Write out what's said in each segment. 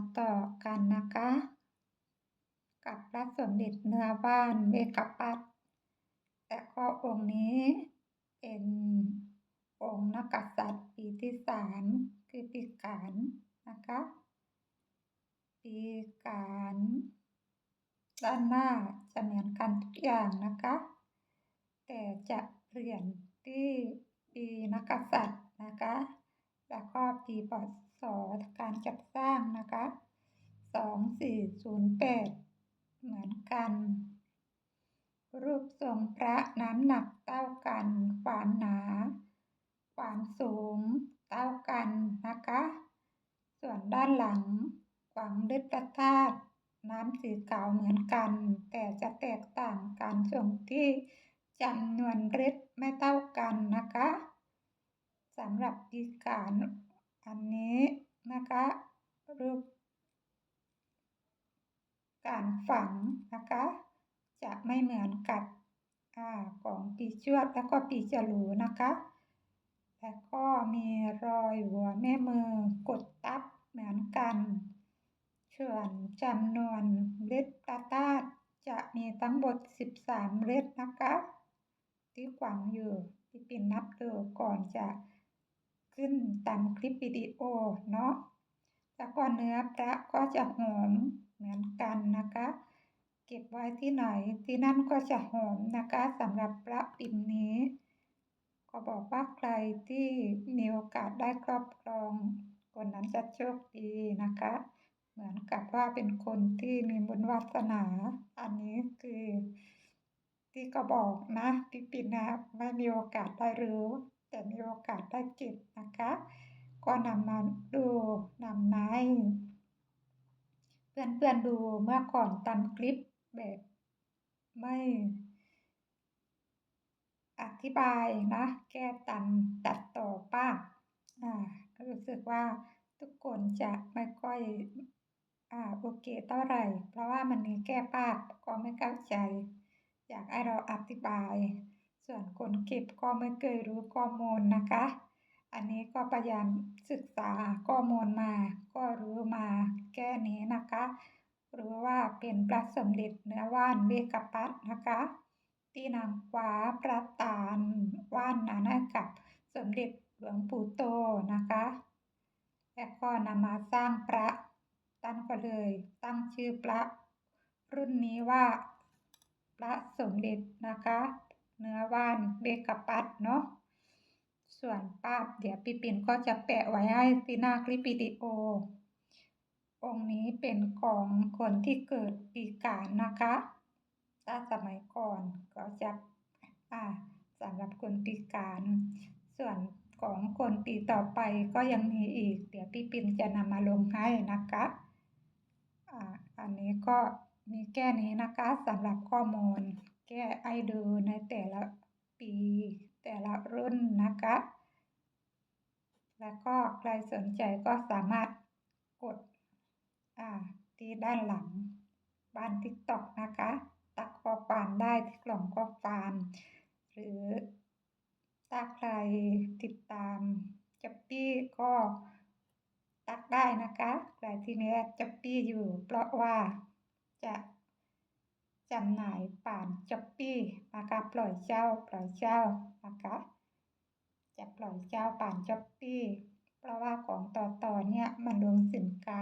าต่อกันนะคะ กับพระสมเด็จเนื้อบ้านเวกปัตแต่ก็องค์นี้เป็นองค์นักษัตริย์ปีที่สามคือปีขานนะคะปีขานด้านหน้าจะเหมือนกันทุกอย่างนะคะ แต่จะเปลี่ยนที่ปีนักษัตริย์นะคะ แล้วก็ปีพศ การจัดสร้างนะคะสองสี่ศูนย์แปดเหมือนกัน รูปทรงพระน้ำหนักเท่ากันความหนา ความสูงเท่ากันนะคะ ส่วนด้านหลังขวางฤทธิ์ธาตุน้ำสีขาวเหมือนกัน แต่จะแตกต่างกันตรงที่จำนวนฤทธิ์ไม่เท่ากันนะคะสำหรับปีการ อันนี้นะคะรูปการฝังนะคะ จะไม่เหมือนกับอของปีชวดแล้วก็ปีจรูนะคะ แล้วก็มีรอยหัวแม่มือกดทับเหมือนกันส่วนจำนวนเล็ดตาตาจะมีทั้งหมด 13 เล็ดนะคะ ที่ขวางอยู่ที่ปินนับดูก่อนจะ ขึ้นตามคลิปวิดีโอเนาะแล้วก็เนื้อพระก็จะหอมเหมือนกันนะคะ เก็บไว้ที่ไหนที่นั่นก็จะหอมนะคะสำหรับพระปิ่มนี้ ก็บอกว่าใครที่มีโอกาสได้ครอบครองคนนั้นจะโชคดีนะคะ เหมือนกับว่าเป็นคนที่มีบุญวาสนา อันนี้คือที่ก็บอกนะพี่ปิ่นนะไม่มีโอกาสได้รู้ แต่มีโอกาสได้เก็บนะคะ ก็นำมาดูนำมาให้เพื่อนๆดูเมื่อก่อนตามคลิปแบบไม่ อธิบายนะ แก้ตันตัดต่อป้าอ่ารู้สึกว่าทุกคนจะไม่ค่อยอ่าโอเคเท่าไหร่ เพราะว่ามันมีแก้ภาก็ไม่เข้าใจ อยากให้เราอธิบาย ส่วนคนเก็บก็ไม่เคยรู้ข้อมูลนะคะ อันนี้ก็พยายามศึกษาข้อมูลมา ก็รู้มาแก้นี้นะคะหรือว่าเป็นพระสมเด็จเนื้อว่านเบกปัตนะคะ ที่นางฟ้าประตานว่านนั้นกับสมเด็จหลวงปู่โตนะคะและก็นำมาสร้างพระตั้งก็เลย ตั้งชื่อพระรุ่นนี้ว่าพระสมเด็จนะคะ เนื้อว่านเบกปัตเนาะส่วนภาพเดี๋ยวปีปิ่นก็จะแปะไว้ให้ที่หน้าคลิปวิดีโอ องค์นี้เป็นของคนที่เกิดปีกานนะคะ ถ้าสมัยก่อนก็จะอ่าสำหรับคนปีกานส่วนของคนปีต่อไปก็ยังมีอีก เดี๋ยวพี่ปิ่นจะนำมาลงให้นะคะอ่าอันนี้ก็มีแค่นี้นะคะสำหรับข้อมูล แก้ไอเดูในแต่ละปีแต่ละรุ่นนะคะ แล้วก็ใครสนใจก็สามารถกดอ่าที่ด้านหลังบ้านทิกตอกนะคะ ตักข้อความได้ที่กล่องข้อความหรือถ้าใครติดตามจับปี้ก็ตักได้นะคะใครที่นี้จับปี้อยู่ เพราะว่าจะ จำหน่ายป่านจ็อปปี้นะคะปล่อยเจ้า ปล่อยเจ้านะคะจะปล่อยเจ้าป่านจ็อปปี้เพราะว่าของต่อต่อเนี่ยมันรวมสินค้า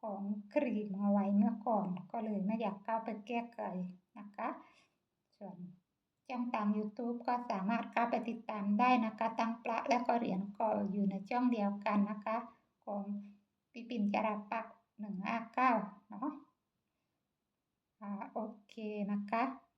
ของครีมเอาไว้เมื่อก่อน ก็เลยไม่อยากเข้าไปแก้ไขนะคะ ส่วนช่องทาง YouTube ก็สามารถเข้าไปติดตามได้นะคะตั้งพระและก็เหรียญก็อยู่ในช่องเดียวกันนะคะ ของปิปินจราปักหนึ่งห้าเก้าเนาะ โอเคนะคะ